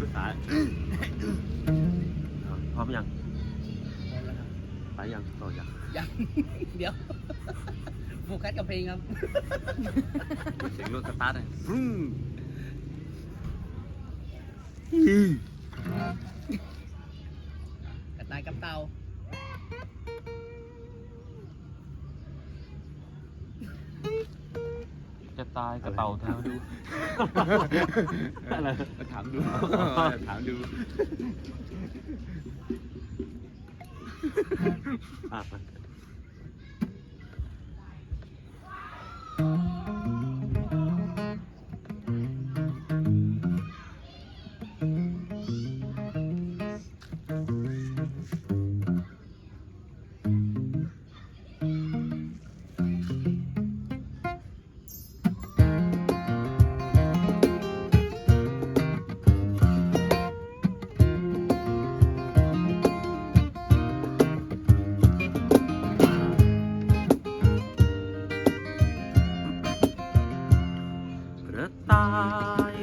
ภาษาพร้อมยังไปยังต่อยังยังเดี๋ยวโฟกัสกับเพลงครับเสียงรถสตาร์ทเลยฟึ้งกระต่ายกับเต่า ตายกระเต่าถามดู อะไรถามดูถามดูอะ ระต่าย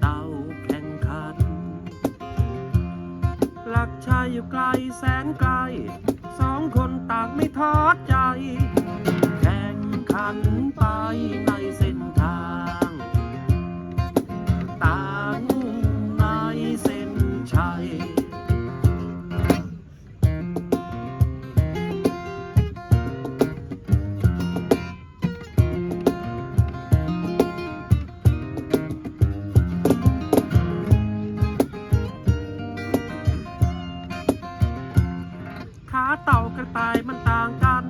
เต่าแข่งขัน หลักชายอยู่ไกลแสนไกล สองคนต่างไม่ท้อใจ กระต่ายมันต่างกัน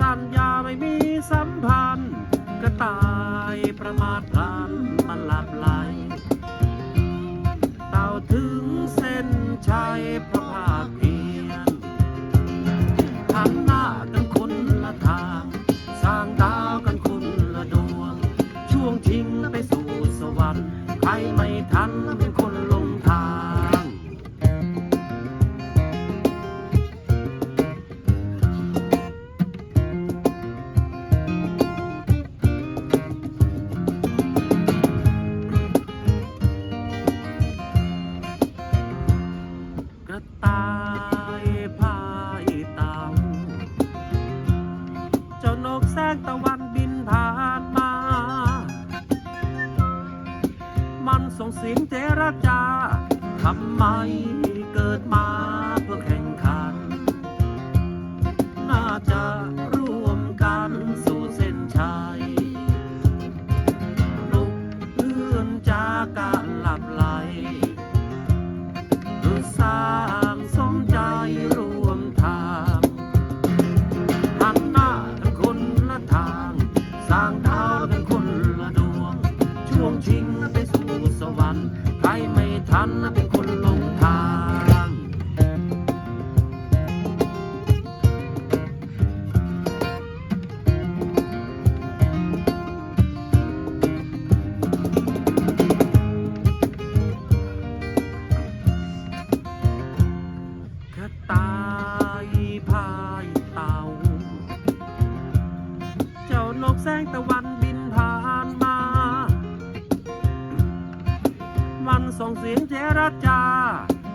สัญญาไม่มีสัมพันธ์ กระต่ายประมาทพลันมันหลับไหลายพายต่าเจ้านกแสงตะวันบินผ่านมา มันส่งเสียงเจรจาทำไมเกิดมา แสงตะวันบินผ่านมา มันส่งเสียงเจรจา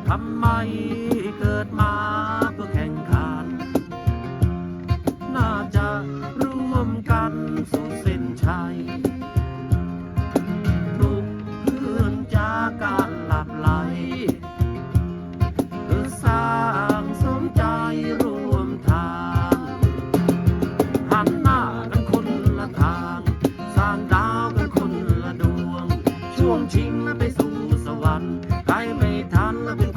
ทำไมเกิดมาเพื่อแข่งขัน น่าจะร่วมกันสู้เส้ ช่วงชิงและไปสู่สวรรค์ใครไม่ทันและเป็น